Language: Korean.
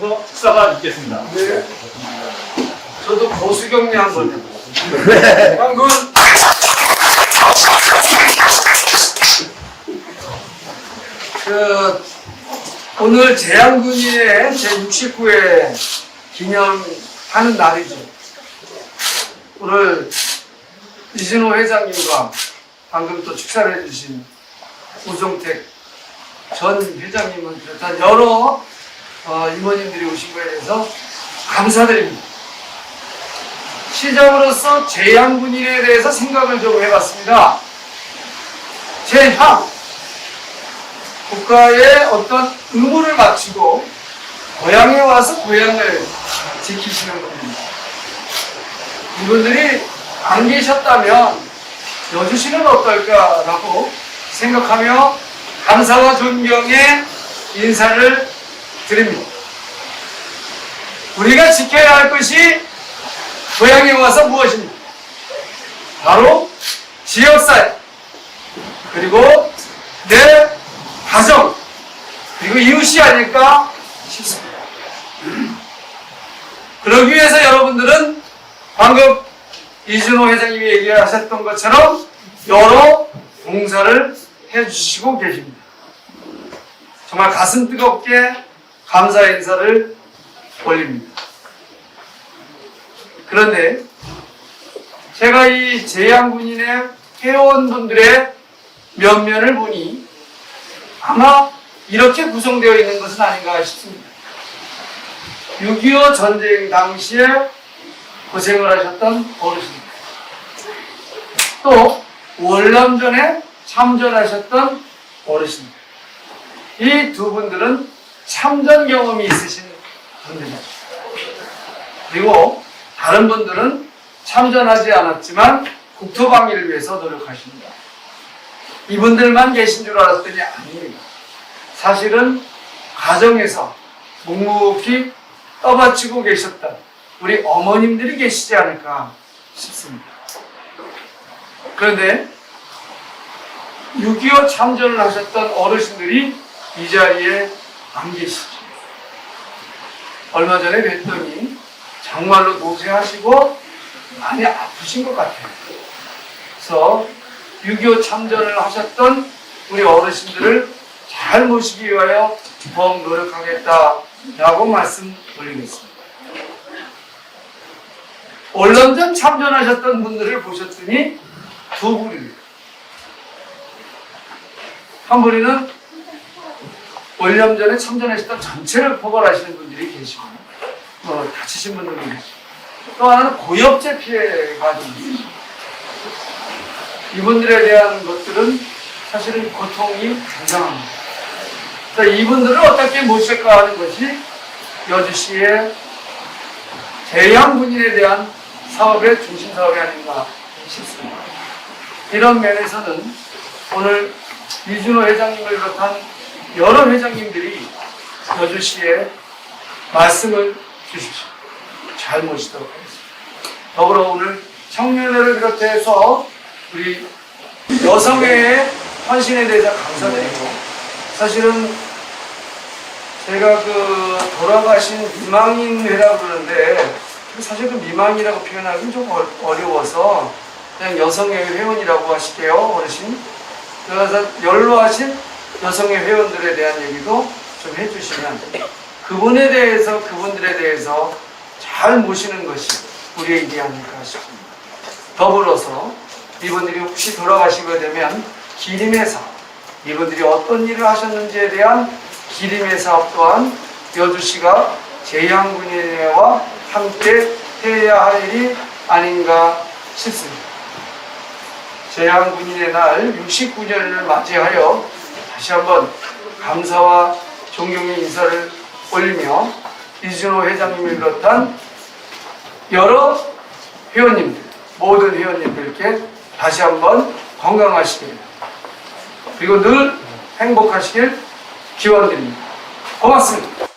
하셔서 식사가 있겠습니다. 네. 저도 고수경리 한번 방금 그 오늘 재향군인의 제69회 기념하는 날이죠. 오늘 이진호 회장님과 방금 또 축사를 해주신 우종택 전 회장님은 비롯한 여러 어, 임원님들이 오신 거에 대해서 감사드립니다. 시장으로서 재향군인에 대해서 생각을 좀 해봤습니다. 재향 국가의 어떤 의무를 마치고 고향에 와서 고향을 지키시는 분입니다. 이분들이 안 계셨다면 여주시는 어떨까라고 생각하며 감사와 존경의 인사를 드립니다. 우리가 지켜야 할 것이 고향에 와서 무엇입니까? 바로 지역사회, 그리고 내 가정, 그리고 이웃이 아닐까 싶습니다. 그러기 위해서 여러분들은 방금 이준호 회장님이 얘기하셨던 것처럼 여러 봉사를 해주시고 계십니다. 정말 가슴 뜨겁게 감사 인사를 올립니다. 그런데 제가 이 재향군인의 회원분들의 면면을 보니 아마 이렇게 구성되어 있는 것은 아닌가 싶습니다. 6.25 전쟁 당시에 고생을 하셨던 어르신들. 또 월남전에 참전하셨던 어르신들. 이 두 분들은 참전 경험이 있으신 분들이죠. 그리고 다른 분들은 참전하지 않았지만 국토방위를 위해서 노력하십니다. 이분들만 계신 줄 알았더니 아닙니다. 사실은 가정에서 묵묵히 떠받치고 계셨던 우리 어머님들이 계시지 않을까 싶습니다. 그런데 6.25 참전을 하셨던 어르신들이 이 자리에 안 계시죠. 얼마 전에 뵀더니 정말로 노쇠하시고 많이 아프신 것 같아요. 그래서 6.25 참전을 하셨던 우리 어르신들을 잘 모시기 위하여 더욱 노력하겠다라고 말씀 올리겠습니다. 월남전 참전하셨던 분들을 보셨더니 두 분입니다. 한 분은 월남전에 참전하셨던 전체를 포괄하시는 분들이 계시고 뭐 다치신 분들도 계시고 또 하나는 고엽제 피해가 좀 있습니다. 이분들에 대한 것들은 사실은 고통이 굉장합니다. 그래서 이분들을 어떻게 모실까 하는 것이 여주시의 대양군인에 대한 사업의 중심 사업이 아닌가 싶습니다. 이런 면에서는 오늘 이준호 회장님을 비롯한 여러 회장님들이 여주시에 말씀을 주십시오. 잘 모시도록 하겠습니다. 더불어 오늘 청년회를 비롯해서 우리 여성회의 헌신에 대해서 감사드리고 사실은 제가 그 돌아가신 미망인회라고 그러는데 사실 그 미망이라고 표현하기는 좀 어- 어려워서 그냥 여성회 회원이라고 하실게요 어르신 그래서 연로하신 여성회 회원들에 대한 얘기도 좀 해주시면 그분에 대해서 그분들에 대해서 잘 모시는 것이 우리의 일이 아닐까 싶습니다. 더불어서 이분들이 혹시 돌아가시게 되면 기림의 사업, 이분들이 어떤 일을 하셨는지에 대한 기림의 사업 또한 여주시가 재향군인회와 함께 해야 할 일이 아닌가 싶습니다. 재향군인의 날 69년을 맞이하여 다시 한번 감사와 존경의 인사를 올리며 이준호 회장님을 비롯한 여러 회원님들, 모든 회원님들께 다시 한번 건강하시길 그리고 늘 행복하시길 기원드립니다. 고맙습니다.